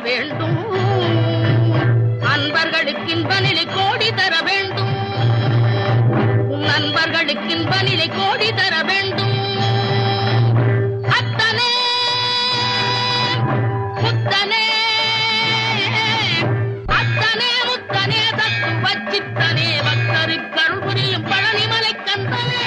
வேண்டும். அன்பர்களுக்கு இன்பநிலை கோடி தர வேண்டும். உன் அன்பர்களுக்கு இன்பநிலை கோடி தர வேண்டும். அத்தனே முத்தனே அத்தனே முத்தனே தத்து வச்சித்தனே பக்தருக்கு புரியும் பழனிமலை கந்தனே.